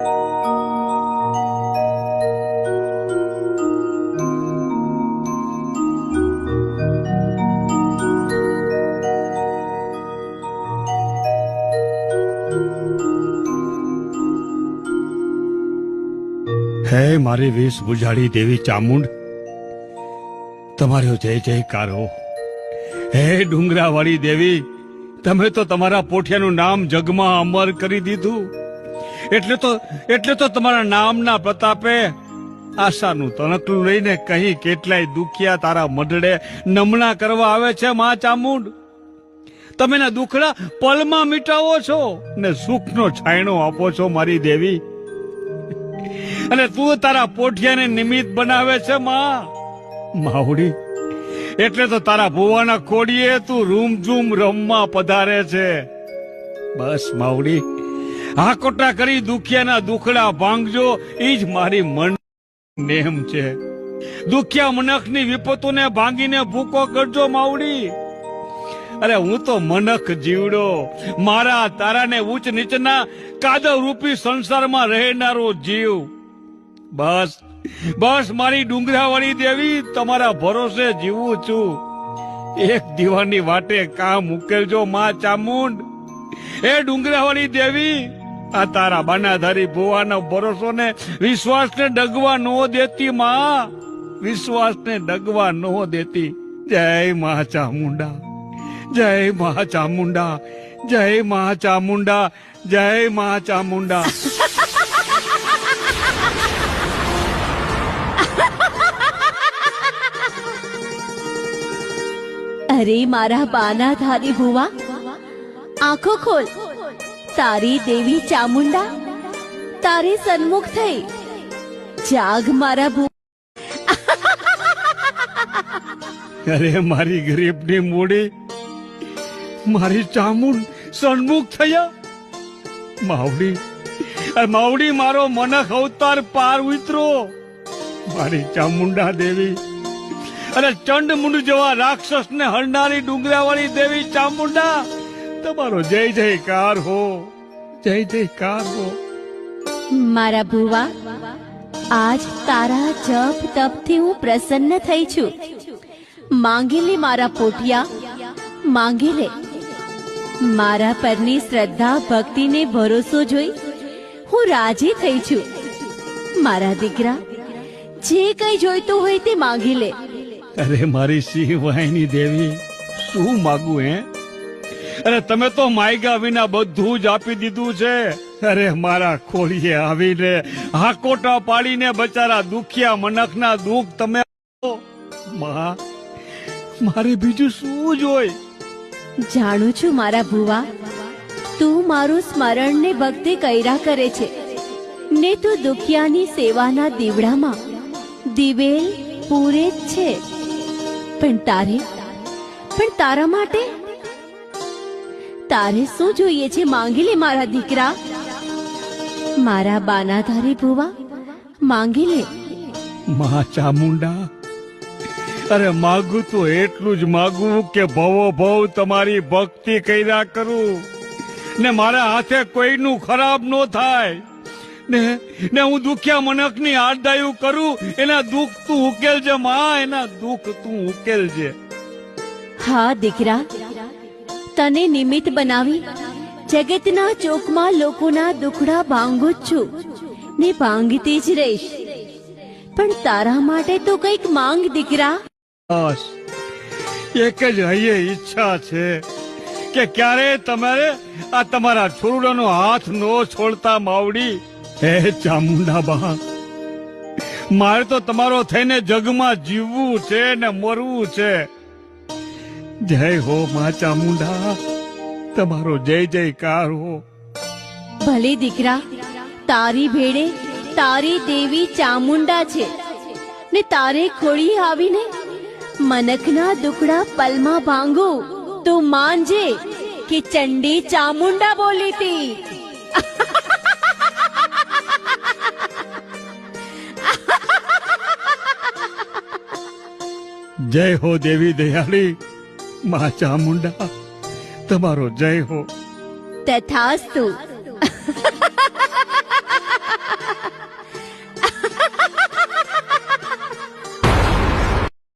હે મારી વેશ બુજાડી દેવી ચામુંડ. તમારો જય જયકાર. હો હે ડુંગરાવાળી દેવી, તમે તો તમારા પોઠિયાનું નામ જગમાં અમર કરી દીધું. એટલે તો એટલે તો તમારા નામના પ્રતાપે આશાનું તણકલું લઈને કહી કેટલાય દુખિયા તારા મઢડે નમણા કરવા આવે છે, મા ચામુંડ. તમે ના દુખડા પલમાં મિટાવો છો ને સુખનો છાયણો આપો છો, મારી દેવી. અને તું તારા પોઠિયાને નિમિત્ત બનાવે છે, માં. માવડી, એટલે તો તારા ભુવાના કોડીએ તું રૂમ ઝૂમ રમવા પધારે છે. બસ, માવડી. હાકોટા કરી દુખિયાના દુખડા ભાંગજો એ જ મારી મન નેમ છે. દુખિયા મનખની વિપતોને ભાંગીને ભૂકો કરજો માવડી. અરે હું તો મનખ જીવડો. મારા તારાને ઉચ્ચ નીચના કાદવ રૂપી સંસારમાં રહેનારો જીવ. બસ બસ મારી ડુંગરાવાળી દેવી, તમારા ભરોસે જીવું છું. એક દીવાની વાટે કામ ઉકેલજો, માં ચામુંડ. એ ડુંગરાવાળી દેવી આ તારા બાનાધારી ભુવાનો ભરોસો ને વિશ્વાસને ડગવા નો દેતી માં. વિશ્વાસને ડગવા નો દેતી. જય મા ચામુંડા. જય મા ચામુંડા. જય મા ચામુંડા. જય મા ચામુંડા. અરે મારા બાનાધારી ભુવા, આંખો ખોલ. તારી દેવી ચામુંડા? તારે સન્મુખ થઈ. જાગ મારા ભૂ અરે, મારી ગરીબની મૂડી. મારી ચામુંડ સન્મુખ થયા. માવડી માવડી, મારો મનખ અવતાર પાર ઉતરો. મારી ચામુંડા દેવી. અરે, ચંડ મુંડ જેવા રાક્ષસ ને હરનારી ડુંગરાવાળી દેવી ચામુંડા. તમારો જય જયકાર હો. જય જયકાર હો. મારા ભુવા આજ તારા જપ તપથી હું પ્રસન્ન થઈ છું. માંગી લે મારા પોટિયા માંગી લે. મારા પરની શ્રદ્ધા ભક્તિને ભરોસો જોઈ હું રાજી થઈ છું. મારા દીકરા જે કઈ જોઈતું હોય તે માંગી લે. અરે મારી વાહિની દેવી શું માગું હે? અરે તમે તો માયગા વિના બધું જ આપી દીધું છે. અરે મારા ખોળીએ આવીને હાકોટા પાડીને બચારા દુખિયા મનખના દુઃખ તમે. માં મારે બીજું શું જોય જાણું છું મારા ભુવા, તું મારું સ્મરણ ને ભક્તિ કર્યા કરે છે. ને તું દુખિયાની સેવાના દીવડામાં દિવેલ પૂરે જ છે. પણ તારે, પણ તારા માટે તારે શું જોઈએ છે માંગી લે મારા દીકરા? મારા બાનાધારી ભુવા માંગી લે મા ચામુંડા? અરે માગું તો એટલું જ માગું કે ભવો ભવ તમારી ભક્તિ કર્યા કરું. ને મારા હાથે કોઈનું ખરાબ ન થાય. ને ને હું દુખ્યા મનકની આરદાયું કરું એના દુઃખ તું ઉકેલજે માં એના દુઃખ તું ઉકેલજે. હા દીકરા. તને નિમિત્ત બનાવી જગતના ચોકમાં લોકોના દુખડા ભાંગું જ છું. ને ભાંગતી જ રહીશ. પણ તારા માટે તો કંઈક માંગ, દીકરા. બસ. એક જ હૈયે ઈચ્છા છે કે ક્યારે તમારે આ તમારા છોરડાનો હાથ નો છોડતા માવડી? હે ચામુંડા બા. મારે તો તમારો થઈને જગમાં જીવવું છે ને મરવું છે. જય હો મા ચામુંડા તમારો જય જયકાર હો. ભલે દીકરા તારી ભેડે તારી દેવી ચામુંડા છે. ને તારે ખોળી આવીને મનકના દુકડા પલમાં ભાંગો તો માનજે કે ચંડી ચામુંડા બોલી હતી જય હો દેવી દયાળી. મા ચામુંડા. તમારો જય હો. તથાસ્તુ.